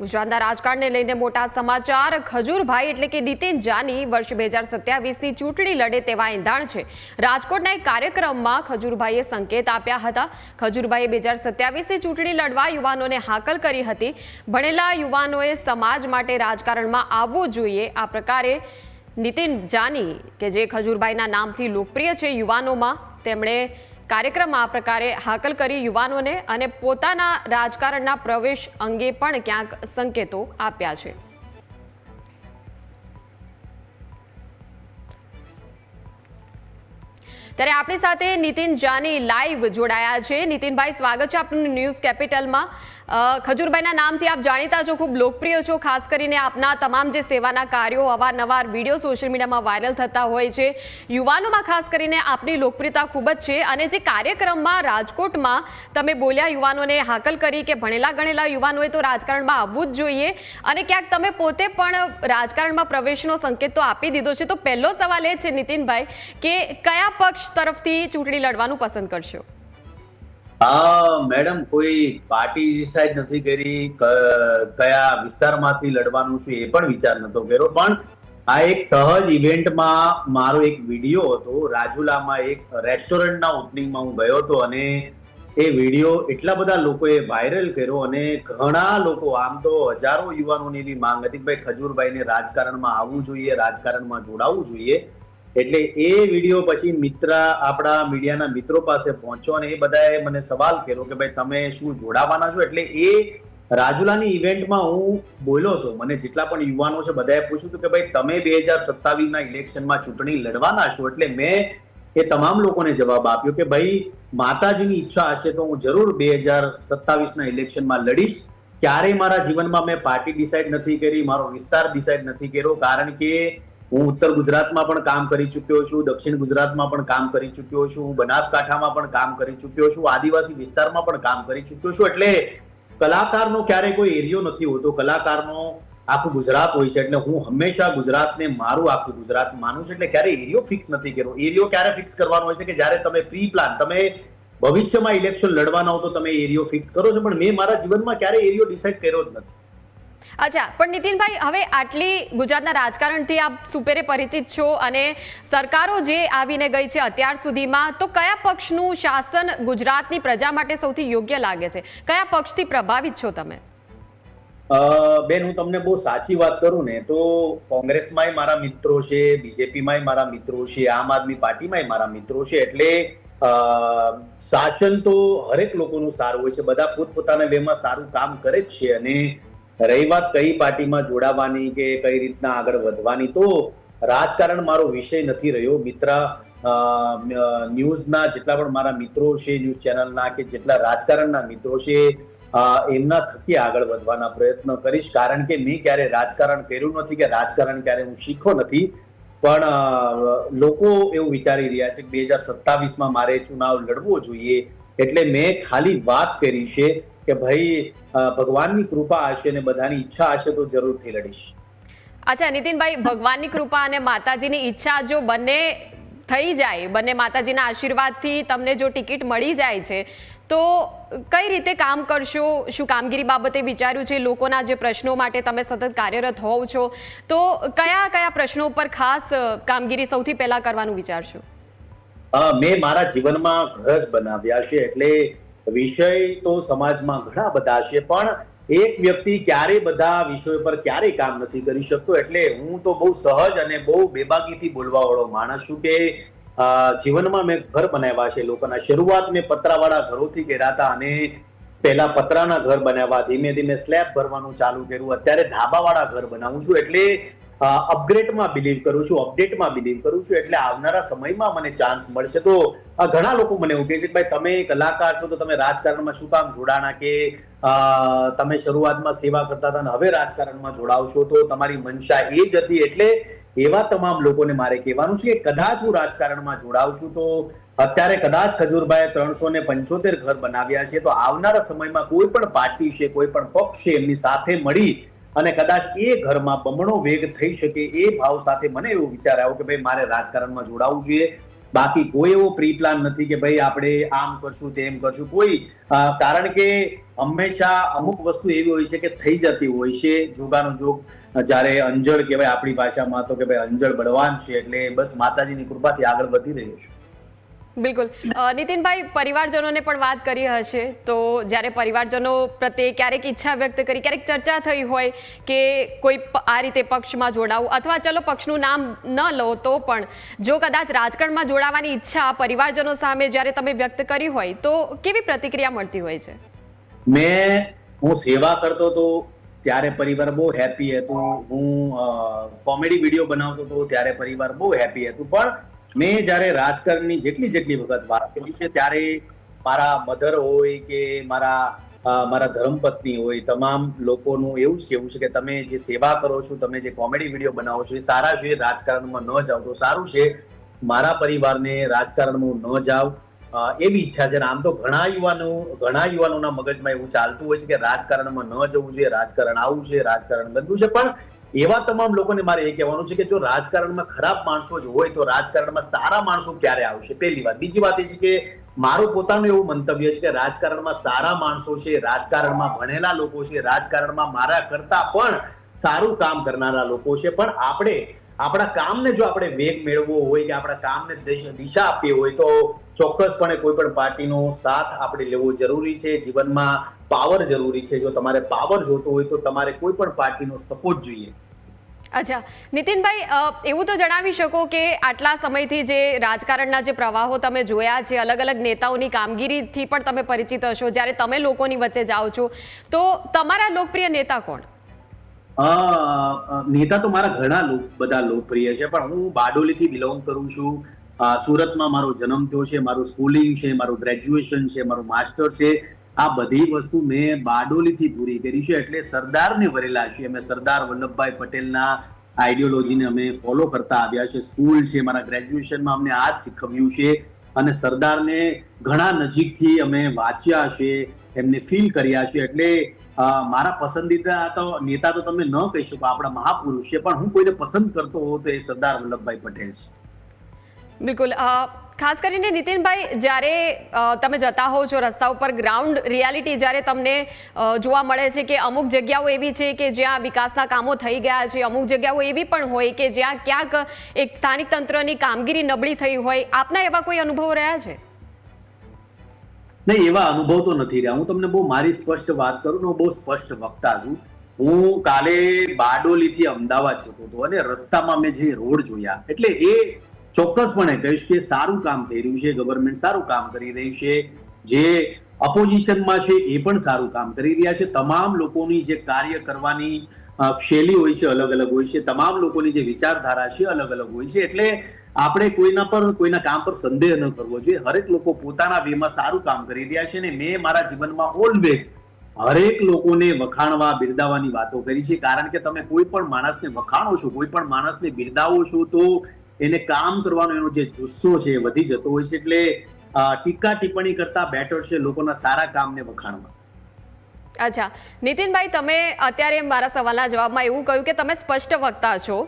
ગુજરાતના રાજકારણને લઈને મોટા સમાચાર. ખજૂરભાઈ એટલે કે નીતિન જાની વર્ષ બે હજાર સત્યાવીસની ચૂંટણી લડે તેવા એંધાણ છે. રાજકોટના એક કાર્યક્રમમાં ખજૂરભાઈએ સંકેત આપ્યા હતા. ખજૂરભાઈએ બે હજાર સત્યાવીસની ચૂંટણી લડવા યુવાનોને હાકલ કરી હતી. ભણેલા યુવાનોએ સમાજ માટે રાજકારણમાં આવવું જોઈએ. આ પ્રકારે નીતિન જાની, કે જે ખજૂરભાઈના નામથી લોકપ્રિય છે યુવાનોમાં, તેમણે કાર્યક્રમમાં આ પ્રકારે હાકલ કરી યુવાનોને અને પોતાના રાજકારણના પ્રવેશ અંગે પણ ક્યાંક સંકેતો આપ્યા છે. ત્યારે આપણી સાથે નીતિન જાની લાઈવ જોડાયા છે. નીતિનભાઈ, સ્વાગત છે આપનું ન્યૂઝ કેપિટલમાં. ખજૂરભાઈના નામથી આપ જાણીતા છો, ખૂબ લોકપ્રિય છો, ખાસ કરીને આપના તમામ જે સેવાના કાર્યો, અવારનવાર વીડિયો સોશિયલ મીડિયામાં વાયરલ થતા હોય છે. યુવાનોમાં ખાસ કરીને આપની લોકપ્રિયતા ખૂબ જ છે અને જે કાર્યક્રમમાં રાજકોટમાં તમે બોલ્યા યુવાનોને હાકલ કરી કે ભણેલા ગણેલા યુવાનોએ તો રાજકારણમાં આવવું જ જોઈએ અને ક્યાંક તમે પોતે પણ રાજકારણમાં પ્રવેશનો સંકેત તો આપી દીધો છે. તો પહેલો સવાલ એ છે નીતિનભાઈ કે કયા પક્ષ તરફથી ચૂંટણી લડવાનું પસંદ કરશો? હા, મેડમ, કોઈ પાર્ટી ડિસાઇડ નથી કરી. કયા વિસ્તારમાંથી લડવાનું છે એ પણ વિચાર નતો કર્યો. પણ આ એક સહજ ઇવેન્ટમાં મારો એક વીડિયો હતો. રાજુલામાં એક રેસ્ટોરન્ટના ઓપનિંગમાં હું ગયો હતો અને એ વીડિયો એટલા બધા લોકોએ વાયરલ કર્યો અને ઘણા લોકો, આમ તો હજારો યુવાનોની એવી માંગ હતી કે ભાઈ ખજૂરભાઈને રાજકારણમાં આવવું જોઈએ, રાજકારણમાં જોડાવવું જોઈએ. એટલે એ વીડિયો પછી મિત્ર આપણા મીડિયાના મિત્રો પાસે પહોંચ્યો અને એ બધાએ મને સવાલ કર્યો કે ભાઈ, તમે શું જોડાવાના છો? એટલે એ રાજુલાની ઇવેન્ટમાં હું બોલ્યો હતો, મને જેટલા પણ યુવાનો છે બધાએ પૂછ્યું હતું કે ભાઈ, તમે બે હજાર સત્તાવીસના ઇલેક્શનમાં ચૂંટણી લડવાના છો? એટલે મેં એ તમામ લોકોને જવાબ આપ્યો કે ભાઈ, માતાજીની ઈચ્છા હશે તો હું જરૂર બે હજાર સત્તાવીસના ઇલેક્શનમાં લડીશ. ક્યારેય મારા જીવનમાં મેં પાર્ટી ડિસાઇડ નથી કરી, મારો વિસ્તાર ડિસાઇડ નથી કર્યો, કારણ કે હું ઉત્તર ગુજરાતમાં પણ કામ કરી ચૂક્યો છું, દક્ષિણ ગુજરાતમાં પણ કામ કરી ચૂક્યો છું, હું બનાસકાંઠામાં પણ કામ કરી ચૂક્યો છું, આદિવાસી વિસ્તારમાં પણ કામ કરી ચૂક્યો છું. એટલે કલાકારનો ક્યારેય કોઈ એરિયો નથી હોતો. કલાકારનો આખું ગુજરાત હોય છે. એટલે હું હંમેશા ગુજરાતને મારું આખું ગુજરાત માનું છું. એટલે ક્યારે એરિયો ફિક્સ નથી કર્યો. એરિયો ક્યારે ફિક્સ કરવાનો હોય છે કે જ્યારે તમે પ્રી પ્લાન તમે ભવિષ્યમાં ઇલેક્શન લડવાના હો તો તમે એરિયો ફિક્સ કરો છો. પણ મેં મારા જીવનમાં ક્યારે એરિયો ડિસાઇડ કર્યો જ નથી. અચ્છા, પણ નીતિનભાઈ, હવે આટલી ગુજરાતના રાજકારણથી આપ સુપેરે પરિચિત છો અને સરકારો જે આવીને ગઈ છે અત્યાર સુધીમાં, તો કયા પક્ષનું શાસન ગુજરાતની પ્રજા માટે સૌથી યોગ્ય લાગે છે? કયા પક્ષથી પ્રભાવિત છો તમે? બેન, હું તમને બહુ સાચી વાત કરું ને, તો કોંગ્રેસમાંય મારા મિત્રો છે, બીજેપીમાંય મારા મિત્રો છે, આમ આદમી પાર્ટીમાંય મારા મિત્રો છે, એટલે શાસન તો હરેક લોકોનું સારું હોય છે, બધા પોતપોતાના વેમાં સારું કામ કરે જ છે અને રહી વાત કઈ પાર્ટીમાં જોડાવાની કે કઈ રીતના આગળ વધવાની તો રાજકારણ મારો વિષય નથી રહ્યો. મિત્ર ન્યૂઝના જેટલા પણ મારા મિત્રો છે, ન્યૂઝ ચેનલના કે જેટલા રાજકારણના મિત્રો છે એમના થકી આગળ વધવાના પ્રયત્ન કરીશ. કારણ કે મેં ક્યારે રાજકારણ કર્યું નથી કે રાજકારણ ક્યારે હું શીખો નથી. પણ લોકો એવું વિચારી રહ્યા છે કે બે હજાર સત્તાવીસમાં મારે ચુનાવ લડવો જોઈએ. એટલે મેં ખાલી વાત કરી છે કે ભાઈ ભગવાનની કૃપા હશે અને બધાની ઈચ્છા હશે તો જરૂરથી લડીશ. અચ્છા નીતિનભાઈ ભગવાનની કૃપા અને માતાજીની ઈચ્છા જો બંને થઈ જાય બંને માતાજીના આશીર્વાદથી તમને જો ટિકિટ મળી જાય છે તો કઈ રીતે કામ કરશો? શું કામગીરી બાબતે વિચાર્યું છે? લોકોના જે પ્રશ્નો માટે તમે સતત કાર્યરત હોવ છો તો કયા કયા પ્રશ્નો પર ખાસ કામગીરી સૌથી પહેલા કરવાનું વિચારશો? મેં મારા જીવનમાં ઘર જ બનાવ્યા છે એટલે વિષય તો સમાજમાં ઘણા બધા છે, પણ એક વ્યક્તિ ક્યારેય બધા વિષયો પર ક્યારેય કામ નથી કરી શકતો? એટલે હું તો બહુ સહજ અને બહુ બેબાકીથી બોલવા વાળો માણસ છું કે જીવનમાં મેં ઘર બનાવ્યા છે લોકોના. શરૂઆત મેં પતરાવાળા ઘરોથી કર્યા હતા અને પહેલા પતરાના ઘર બનાવ્યા ધીમે ધીમે સ્લેબ ભરવાનું ચાલુ કર્યું. અત્યારે ધાબાવાળા ઘર બનાવું છું. એટલે અપગ્રેડમાં બિલીવ કરું છું અપડેટમાં બિલીવ કરું છું, એટલે આવનારા સમયમાં મને ચાન્સ મળશે. તો ઘણા લોકો મને એવું કહે છે કે ભાઈ, તમે કલાકાર છો તો તમે રાજકારણમાં શું કામ જોડાણા કે તમે શરૂઆતમાં સેવા કરતા હતા હવે રાજકારણમાં જોડાવશો? તો તમારી મનસા એ જ હતી. એટલે એવા તમામ લોકોને મારે કહેવાનું છે કે કદાચ હું રાજકારણમાં જોડાવ છું તો અત્યારે કદાચ ખજૂરભાઈ ત્રણસો ને પંચોતેર ઘર બનાવ્યા છે, તો આવનારા સમયમાં કોઈ પણ પાર્ટી છે, કોઈ પણ પક્ષ છે, એમની સાથે મળી અને કદાચ એ ઘરમાં બમણો વેગ થઈ શકે એ ભાવ સાથે મને એવો વિચાર આવ્યો કે ભાઈ મારે રાજકારણમાં જોડાવવું જોઈએ. બાકી કોઈ એવો પ્રી પ્લાન નથી કે ભાઈ આપણે આમ કરશું, તેમ કરશું. કોઈ કારણ કે હંમેશા અમુક વસ્તુ એવી હોય છે કે થઈ જતી હોય છે. જોગાનો જોગ, જ્યારે અંજળ કહેવાય આપણી ભાષામાં તો કે ભાઈ અંજળ બળવાન છે એટલે બસ માતાજીની કૃપાથી આગળ વધી રહ્યો છું. બિલકુલ. નીતિનભાઈ, પરિવારજનોને પણ વાત કરી હશે. તો જ્યારે પરિવારજનો પ્રત્યે ક્યારેક ઈચ્છા વ્યક્ત કરી, ક્યારેક ચર્ચા થઈ હોય કે કોઈ આ રીતે પક્ષમાં જોડાવું અથવા ચલો પક્ષનું નામ ન લો તો પણ, જો કદાચ રાજકારણમાં જોડાવાની ઈચ્છા પરિવારજનો સામે જ્યારે તમે વ્યક્ત કરી હોય, તો કેવી પ્રતિક્રિયા મળતી હોય છે? મેં, હું સેવા કરતો હતો, ત્યારે પરિવાર બહુ હેપી હતું. હું કોમેડી વીડિયો બનાવતો હતો, ત્યારે પરિવાર બહુ હેપી હતું. પણ મેં જ્યારે રાજકારણની જેટલી જેટલી વખત વાત કરી છે, ત્યારે મારા મધર હોય કે મારા મારા ધર્મપત્ની હોય, તમામ લોકોનું એવું જ કહેવું છે કે તમે જે સેવા કરો છો, તમે જે કોમેડી વીડિયો બનાવો છો, એ સારા છે રાજકારણમાં ન જાઓ તો સારું છે. મારા પરિવારને રાજકારણમાં ન જાઓ. એવી ઈચ્છા છે આમ તો ઘણા યુવાનો, ઘણા યુવાનોના મગજમાં એવું ચાલતું હોય છે કે રાજકારણમાં ન જવું જોઈએ, રાજકારણ આવું છે, રાજકારણ બધું છે. પણ એવા તમામ લોકોને મારે એ કહેવાનું છે કે જો રાજકારણમાં ખરાબ માણસો જ હોય તો રાજકારણમાં સારા માણસો ક્યારે આવશે? પહેલી વાત. બીજી વાત એ છે કે મારું પોતાનું એવું મંતવ્ય છે કે રાજકારણમાં સારા માણસો છે, રાજકારણમાં ભણેલા લોકો છે, રાજકારણમાં મારા કરતા પણ સારું કામ કરનારા લોકો છે. પણ આપણે, આપણા કામને જો આપણે વેગ મેળવવો હોય કે આપણા કામને દિશા આપવી હોય તો ચોક્કસપણે કોઈ પણ પાર્ટીનો સાથ આપણે લેવો જરૂરી છે. જીવનમાં પાવર જરૂરી છે. જો તમારે પાવર જોતો હોય તો તમારે કોઈ પણ પાર્ટીનો સપોર્ટ જોઈએ. અચ્છા. નીતિનભાઈ એવું તો જણાવી શકો કે આટલા સમયથી જે રાજકારણના જે પ્રવાહો તમે જોયા છે અલગ અલગ નેતાઓની કામગીરીથી પણ તમે પરિચિત હશો. જ્યારે તમે લોકોની વચ્ચે જાઓ છો તો તમારા લોકપ્રિય નેતા કોણ? નેતા તો મારા ઘણા બધા લોકપ્રિય છે. પણ હું બારડોલીથી બિલોંગ કરું છું. સુરતમાં મારો જન્મ થયો છે મારું સ્કૂલિંગ છે મારું ગ્રેજ્યુએશન છે મારું માસ્ટર છે. આ બધી વસ્તુ મેં બારડોલીથી પૂરી કરી છે. એટલે સરદારને વરેલા છીએ અમે. સરદાર વલ્લભભાઈ પટેલના આઈડિયોલોજીને અમે ફોલો કરતા આવ્યા છે. સ્કૂલ છે, મારા ગ્રેજ્યુએશનમાં અમને આ શીખવ્યું છે. અને સરદારને ઘણા નજીકથી અમે વાંચ્યા છે, એમને ફીલ કર્યા છે. એટલે મારા પસંદીદા તો, નેતા તો તમે ન કહી શકો, આપણા મહાપુરુષ છે. પણ હું કોઈને પસંદ કરતો હોઉં તો એ સરદાર વલ્લભભાઈ પટેલ છે. બિલકુલ. ખાસ કરીને નીતિનભાઈ, જ્યારે તમે જતા હોવ છો રસ્તા ઉપર ગ્રાઉન્ડ રિયાલિટી જ્યારે તમને જોવા મળે છે કે અમુક જગ્યાઓ એવી છે કે જ્યાં વિકાસના કામો થઈ ગયા છે, અમુક જગ્યાઓ એવી પણ હોય કે જ્યાં ક્યાંક એક સ્થાનિક તંત્રની કામગીરી નબળી થઈ હોય, આપના એવા કોઈ અનુભવો રહ્યા છે? નહીં, એવા અનુભવ તો નથી રહ્યા. હું તમને બહુ મારી સ્પષ્ટ વાત કરું ને બહુ સ્પષ્ટ વક્તા છું. હું કાલે બારડોલીથી અમદાવાદ જતો હતો અને રસ્તામાં મેં જે રોડ જોયા, એટલે એ ચોક્કસપણે કહીશ કે સારું કામ થઈ રહ્યું છે ગવર્મેન્ટ સારું કામ કરી રહ્યું છે. જે અપોઝિશનમાં છે એ પણ સારું કામ કરી રહ્યા છે. તમામ લોકોની જે કાર્ય કરવાની શૈલી હોય છે અલગ અલગ હોય છે, તમામ લોકોની જે વિચારધારા છે અલગ અલગ હોય છે. એટલે આપણે કોઈના પર, કોઈના કામ પર સંદેહ ન કરવો જોઈએ. હરેક લોકો પોતાના વેમાં સારું કામ કરી રહ્યા છે ને મેં મારા જીવનમાં ઓલવેઝ હરેક લોકોને વખાણવા, બિરદાવવાની વાતો કરી છે. કારણ કે તમે કોઈ પણ માણસને વખાણો છો, કોઈ પણ માણસને બિરદાવો છો તો એને કામ કરવાનો એનો જે જુસ્સો છે વધી જતો હોય છે એટલે ટીકા ટિપ્પણી કરતા બેટર છે લોકોના સારા કામને વખાણવા અચ્છા. નીતિનભાઈ તમે અત્યારે મારા સવાલના જવાબમાં એવું કહ્યું કે તમે સ્પષ્ટ વક્તા છો.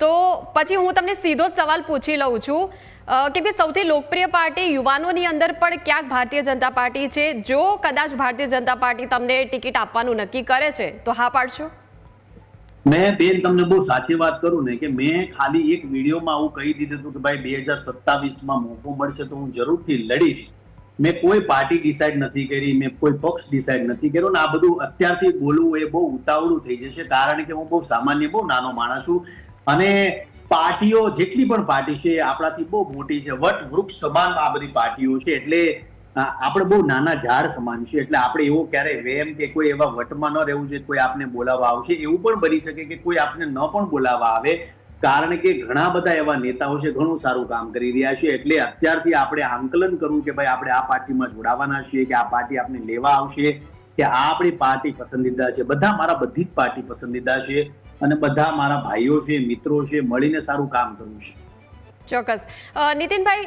તો પછી હું તમને સીધો જ સવાલ પૂછી લઉં છું. અ, કે સૌથી લોકપ્રિય પાર્ટી યુવાનોની અંદર પણ ક્યાંક ભારતીય જનતા પાર્ટી છે. જો કદાચ ભારતીય જનતા પાર્ટી તમને ટિકિટ આપવાનું નક્કી કરે છે તો હા પાડશો? મેં બેન, તમને બહુ સાચી વાત કરું ને કે મેં ખાલી એક વિડીયોમાં આવું કહી દીધું હતું કે ભાઈ, બે હજાર સત્તાવીસમાં મોકો મળશે તો હું જરૂરથી લડીશ. મેં કોઈ પાર્ટી ડિસાઇડ નથી કરી, મેં કોઈ પક્ષ ડિસાઇડ નથી કર્યો ને આ બધું અત્યારથી બોલવું એ બહુ ઉતાવળું થઈ જશે કારણ કે હું બહુ સામાન્ય, બહુ નાનો માણસ છું અને પાર્ટીઓ જેટલી પણ પાર્ટી છે આપણાથી બહુ મોટી છે. વટ વૃક્ષ સમાન આ બધી પાર્ટીઓ છે એટલે આપણે બહુ નાના ઝાડ સમાન છીએ, એટલે આપણે એવો ક્યારેય વેમ કે કોઈ એવા વટમાં ન રહેવું જોઈએ, કોઈ આપને બોલાવવા આવશે, એવું પણ બની શકે કે કોઈ આપને ન પણ બોલાવવા આવે. કારણ કે ઘણા બધા એવા નેતાઓ છે, ઘણું સારું કામ કરી રહ્યા છે, એટલે અત્યારથી આપણે આંકલન કરવું કે ભાઈ આપણે આ પાર્ટીમાં જોડાવાના છીએ, કે આ પાર્ટી આપણે લેવા આવશે, કે આ આપણી પાર્ટી પસંદીદા છે, બધા મારા બધી જ પાર્ટી પસંદીદા છે, અને બધા મારા ભાઈઓ છે, મિત્રો છે, મળીને સારું કામ કરવું છે. ચોક્કસ. નીતિનભાઈ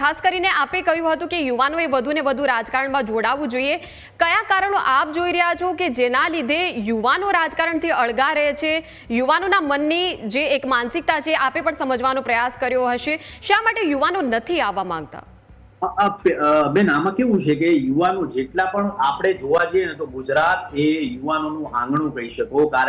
ખાસ કરીને આપે કહ્યું હતું કે યુવાનોએ વધુ ને વધુ રાજકારણમાં જોડાવવું જોઈએ. કયા કારણો આપ જોઈ રહ્યા છો કે જેના લીધે યુવાનો રાજકારણથી અળગા રહે છે? યુવાનોના મનની જે એક માનસિકતા છે, આપે પણ સમજવાનો પ્રયાસ કર્યો હશે. શા માટે યુવાનો નથી આવવા માંગતા? બેન, આમાં કેવું છે કે યુવાનો જેટલા પણ આપણે જોવા જઈએ ને તો ગુજરાત એ યુવાનોનું આંગણું કહી શકો